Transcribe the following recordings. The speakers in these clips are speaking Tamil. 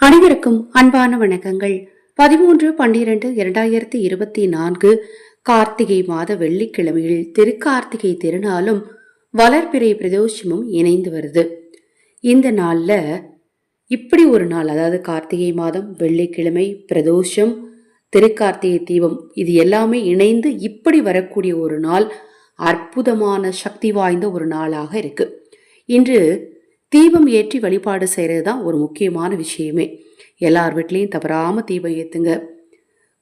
அனைவருக்கும் அன்பான வணக்கங்கள். பதிமூன்று பன்னிரண்டு இரண்டாயிரத்தி இருபத்தி நான்கு கார்த்திகை மாத வெள்ளிக்கிழமையில் திருக்கார்த்திகை திருநாளும் வளர்பிறை பிரதோஷமும் இணைந்து வருது. இந்த நாளில் இப்படி ஒரு நாள் அதாவது கார்த்திகை மாதம் வெள்ளிக்கிழமை பிரதோஷம் திருக்கார்த்திகை தீபம் இது எல்லாமே இணைந்து இப்படி வரக்கூடிய ஒரு நாள் அற்புதமான சக்தி வாய்ந்த ஒரு நாளாக இருக்கு. இன்று தீபம் ஏற்றி வழிபாடு செய்கிறது தான் ஒரு முக்கியமான விஷயமே. எல்லார் வீட்லேயும் தவறாமல் தீபம் ஏற்றுங்க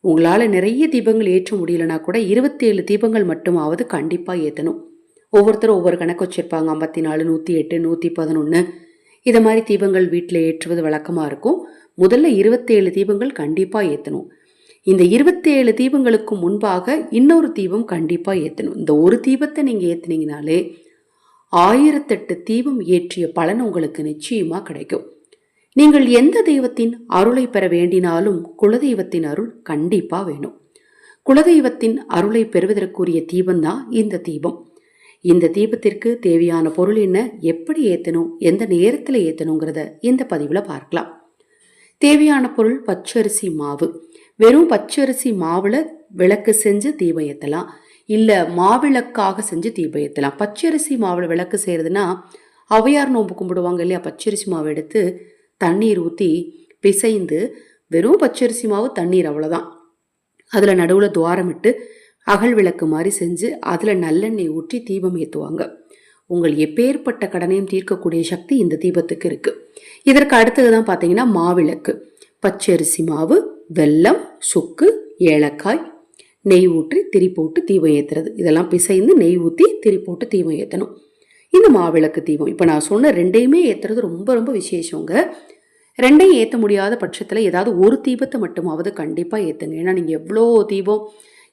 உங்களால் நிறைய தீபங்கள் ஏற்ற முடியலனா கூட இருபத்தேழு தீபங்கள் மட்டுமாவது கண்டிப்பாக ஏற்றணும் ஒவ்வொருத்தரும் ஒவ்வொரு கணக்கு வச்சுருப்பாங்க. ஐம்பத்தி நாலு நூற்றி எட்டு நூற்றி பதினொன்று இதை மாதிரி தீபங்கள் வீட்டில் ஏற்றுவது வழக்கமாக இருக்கும். முதல்ல இருபத்தேழு தீபங்கள் கண்டிப்பாக ஏற்றணும் இந்த இருபத்தேழு தீபங்களுக்கு முன்பாக இன்னொரு தீபம் கண்டிப்பாக ஏற்றணும் இந்த ஒரு தீபத்தை நீங்கள் ஏற்றுனீங்கனாலே ஆயிரத்தெட்டு தீபம் ஏற்றிய பலன் உங்களுக்கு நிச்சயமா கிடைக்கும். நீங்கள் எந்த தெய்வத்தின் அருளை பெற வேண்டினாலும் குலதெய்வத்தின் அருள் கண்டிப்பா வேணும். குலதெய்வத்தின் அருளை பெறுவதற்குரிய தீபம்தான் இந்த தீபம். இந்த தீபத்திற்கு தேவையான பொருள் என்ன எப்படி ஏற்றணும் எந்த நேரத்தில் ஏற்றணுங்கிறத இந்த பதிவில் பார்க்கலாம். தேவையான பொருள் பச்சரிசி மாவு. வெறும் பச்சரிசி மாவில் விளக்கு செஞ்சு தீபம் ஏற்றலாம் இல்லை மாவிளக்காக செஞ்சு தீபம் ஏற்றலாம் பச்சரிசி மாவில் விளக்கு செய்கிறதுனா அவையார் நோன்பு கும்பிடுவாங்க இல்லையா? பச்சரிசி மாவு எடுத்து தண்ணீர் ஊற்றி பிசைந்து வெறும் பச்சரிசி மாவு தண்ணீர் அவ்வளோதான் அதில் நடுவில் துவாரமிட்டு அகல் விளக்கு மாதிரி செஞ்சு அதில் நல்லெண்ணெய் ஊற்றி தீபம் ஏற்றுவாங்க உங்கள் எப்பேற்பட்ட கடனையும் தீர்க்கக்கூடிய சக்தி இந்த தீபத்துக்கு இருக்குது இதற்கு அடுத்தது தான் பார்த்தீங்கன்னா மாவிளக்கு. பச்சரிசி மாவு வெல்லம் சுக்கு ஏலக்காய் நெய் ஊற்றி திரி போட்டு தீபம் ஏற்றுறது இதெல்லாம் பிசைந்து நெய் ஊற்றி திரி போட்டு தீபம் ஏற்றணும் இந்த மாவிளக்கு தீபம். இப்போ நான் சொன்ன ரெண்டையுமே ஏற்றுறது ரொம்ப ரொம்ப விசேஷங்க. ரெண்டையும் ஏற்ற முடியாத பட்சத்தில் ஏதாவது ஒரு தீபத்தை மட்டுமாவது கண்டிப்பாக ஏற்றுங்க ஏன்னா நீங்கள் எவ்வளோ தீபம்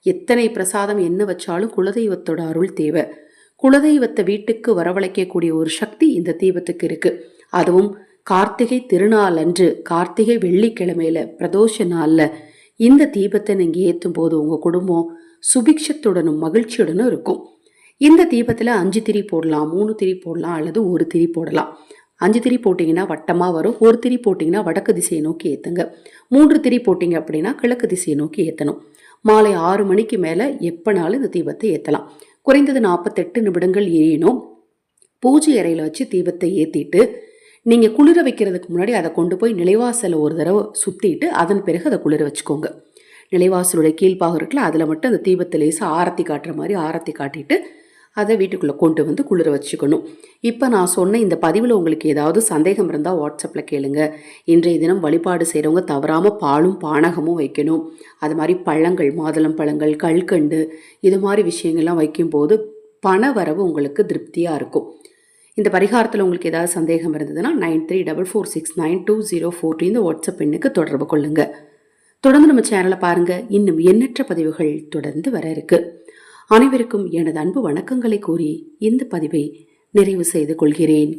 எத்தனை பிரசாதம் என்ன வச்சாலும் குலதெய்வத்தோட அருள் தேவை. குலதெய்வத்தை வீட்டுக்கு வரவழைக்கக்கூடிய ஒரு சக்தி இந்த தீபத்துக்கு இருக்குது அதுவும் கார்த்திகை திருநாள் அன்று கார்த்திகை வெள்ளிக்கிழமையில் பிரதோஷ நாளில் இந்த தீபத்தை நீங்கள் ஏற்றும் போது உங்கள் குடும்பம் சுபிக்ஷத்துடனும் மகிழ்ச்சியுடனும் இருக்கும். இந்த தீபத்தில் அஞ்சு திரி போடலாம் மூணு திரி போடலாம் அல்லது ஒரு திரி போடலாம். அஞ்சு திரி போட்டிங்கன்னா வட்டமாக வரும் ஒரு திரி போட்டிங்கன்னா வடக்கு திசையை நோக்கி ஏற்றுங்க மூன்று திரி போட்டிங்க அப்படின்னா கிழக்கு திசையை நோக்கி ஏற்றணும் மாலை ஆறு மணிக்கு மேலே எப்போனாலும் இந்த தீபத்தை ஏற்றலாம் குறைந்தது நாற்பத்தெட்டு நிமிடங்கள் எரியணும் பூஜை அறையில் வச்சு தீபத்தை ஏற்றிட்டு நீங்கள் குளிர வைக்கிறதுக்கு முன்னாடி அதை கொண்டு போய் நிலைவாசலை ஒரு தடவை சுற்றிட்டு அதன் பிறகு அதை குளிர வச்சுக்கோங்க. நிலைவாசலுடைய கீழ்ப்பாகம் இருக்குல்ல அதில் மட்டும் அந்த தீபத்தை லேசாக ஆரத்தி காட்டுற மாதிரி ஆரத்தி காட்டிட்டு அதை வீட்டுக்குள்ளே கொண்டு வந்து குளிர வச்சுக்கணும். இப்போ நான் சொன்ன இந்த பதிவில் உங்களுக்கு ஏதாவது சந்தேகம் இருந்தால் வாட்ஸ்அப்பில் கேளுங்க. இன்றைய தினம் வழிபாடு செய்கிறவங்க தவறாமல் பாலும் பானகமும் வைக்கணும். அது மாதிரி பழங்கள் மாதுளம் பழங்கள் கல்கண்டு இது மாதிரி விஷயங்கள்லாம் வைக்கும்போது பண வரவு உங்களுக்கு திருப்தியாக இருக்கும். இந்த பரிகாரத்தில் உங்களுக்கு ஏதாவது சந்தேகம் இருந்ததுன்னா nine three double four six nine two zero four two இந்த வாட்ஸ்அப் எண்ணுக்கு தொடர்பு கொள்ளுங்க. தொடர்ந்து நம்ம சேனலை பாருங்க. இன்னும் எண்ணற்ற பதிவுகள் தொடர்ந்து வர இருக்கு. அனைவருக்கும் எனது அன்பு வணக்கங்களை கூறி இந்த பதிவை நிறைவு செய்து கொள்கிறேன்.